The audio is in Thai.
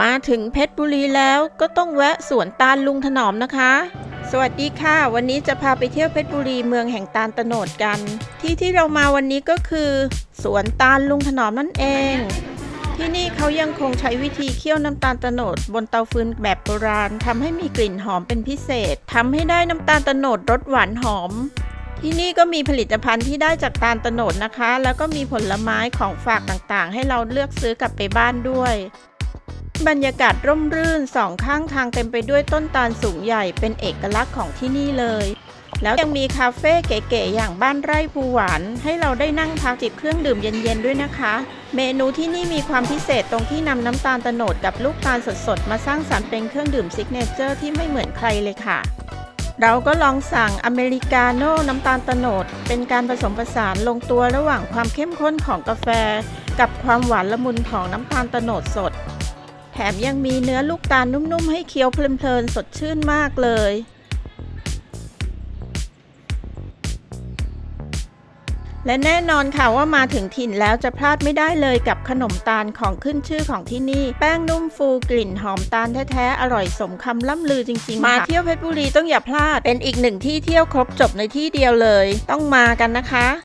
มาถึงเพชรบุรีแล้วก็ต้องแวะสวนตาลลุงถนอมนะคะ สวัสดีค่ะ วันนี้จะพาไปเที่ยวเพชรบุรีเมืองแห่งตาลตโนดกัน ที่ที่เรามาวันนี้ก็คือ สวนตาลลุงถนอมนั่นเอง ที่นี่เขายังคงใช้วิธีเคี่ยวน้ำตาลตโนดบนเตาฟืนแบบโบราณทำให้มีกลิ่นหอมเป็นพิเศษทำให้ได้น้ำตาลตโนดรสหวานหอมที่นี่ก็มีผลิตภัณฑ์ที่ได้จากตาลตโนดนะคะ แล้วก็มีผลไม้ของฝากต่างๆ ให้เราเลือกซื้อกลับไปบ้านด้วย บรรยากาศร่มรื่นสองข้างทางเต็มไปด้วยต้นตาลสูงใหญ่เป็นเอกลักษณ์ของที่นี่เลย แล้วยังมีคาเฟ่เก๋ๆอย่างบ้านไร่ภูหวาน ให้เราได้นั่งพักจิบเครื่องดื่มเย็นๆด้วยนะคะ เมนูที่นี่มีความพิเศษตรงที่นำน้ำตาลโตโนดกับลูกตาลสดๆ มาสร้างสรรค์เป็นเครื่องดื่มซิกเนเจอร์ที่ไม่เหมือนใครเลยค่ะเราก็ลองสั่งอเมริกาโน่น้ำตาลโตโนด เป็นการผสมผสานลงตัวระหว่างความเข้มข้นของกาแฟ กับความหวานละมุนของน้ำตาลโตโนดสด แถมยังมีเนื้อลูกตาลนุ่ม ๆ ให้เคี้ยวเพลิน ๆ สดชื่นมากเลย และแน่นอนค่ะว่ามาถึงถิ่นแล้วจะพลาดไม่ได้เลยกับขนมตาลของขึ้นชื่อของที่นี่ แป้งนุ่มฟูกลิ่นหอมตาลแท้ๆ อร่อยสมคำล่ำลือจริงๆ มาเที่ยวเพชรบุรีต้องอย่าพลาด เป็นอีกหนึ่งที่เที่ยวครบจบในที่เดียวเลย ต้องมากันนะคะ